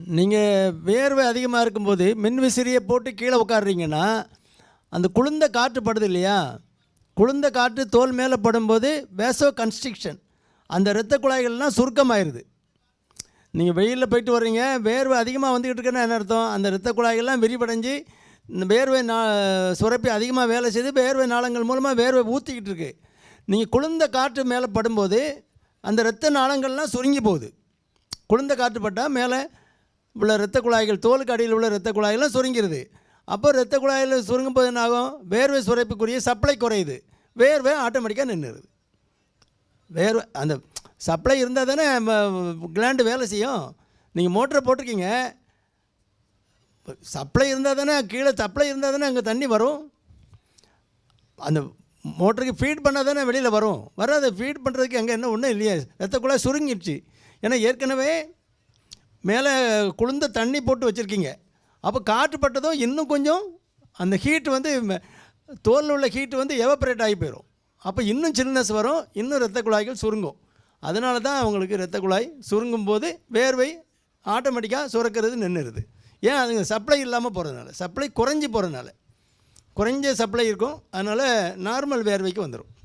நீங்கள் வேர்வை அதிகமாக இருக்கும்போது மின் விசிறியை போட்டு கீழே உட்காடுறீங்கன்னா அந்த குளிர்ந்த காற்று படுது இல்லையா? குளிர்ந்த காற்று தோல் மேலே படும்போது வேசோ கன்ஸ்ட்ரிக்ஷன் அந்த இரத்த குழாய்கள்லாம் சுருக்கமாயிருது. நீங்கள் வெயிலில் போயிட்டு வர்றீங்க வேர்வை அதிகமாக வந்துக்கிட்டு இருக்கேன்னா என்ன அர்த்தம்? அந்த இரத்த குழாய்கள்லாம் விரிவடைஞ்சு இந்த வேர்வை நா சுரப்பி அதிகமாக வேலை செய்து வேர்வை நாளங்கள் மூலமாக வேர்வை ஊற்றிக்கிட்டு இருக்கு. நீங்கள் குளிர்ந்த காற்று மேலே படும்போது அந்த இரத்த நாளங்கள்லாம் சுருங்கி போகுது. குளிர்ந்த காற்று பட்டால் மேலே உள்ள இரத்த குழாய்கள் தோலுக்கு அடியில் உள்ள இரத்த குழாய்கள்லாம் சுருங்கிடுது அப்போ இரத்த குழாயில் சுருங்கும் போது என்ன ஆகும் வேர்வை சுரைப்புக்குரிய சப்ளை குறையுது. வேர்வை ஆட்டோமேட்டிக்காக நின்றுடுது வேர்வை அந்த சப்ளை இருந்தால் தானே கிளாண்டு வேலை செய்யும். நீங்கள் மோட்டரை போட்டிருக்கீங்க. சப்ளை இருந்தால் தானே கீழே சப்ளை இருந்தால் தானே அங்கே தண்ணி வரும். அந்த மோட்டருக்கு ஃபீட் பண்ணால் தானே வெளியில் வரும். வராது ஃபீட் பண்ணுறதுக்கு அங்கே என்ன ஒன்றும் இல்லையே. ரத்த குழாய் சுருங்கிடுச்சு. ஏன்னா ஏற்கனவே மேலே குளிர்ந்த தண்ணி போட்டு வச்சுருக்கீங்க. அப்போ காற்று பட்டதும் இன்னும் கொஞ்சம் அந்த ஹீட் வந்து ம- தோலில் உள்ள ஹீட் வந்து எவப்ரேட் ஆகி போயிடும் அப்போ இன்னும் சில்னஸ் வரும் இன்னும் இரத்த குழாய்கள் சுருங்கும். அதனால தான் அவங்களுக்கு இரத்த குழாய் சுருங்கும் போது வேர்வை ஆட்டோமேட்டிக்காக சுரக்கிறது நின்றுடுது. ஏன்? அதுங்க சப்ளை இல்லாமல் போகிறதுனால சப்ளை குறைஞ்சி போகிறதுனால குறைஞ்ச சப்ளை இருக்கும். அதனால் நார்மல் வேர்வைக்கு வந்துடும்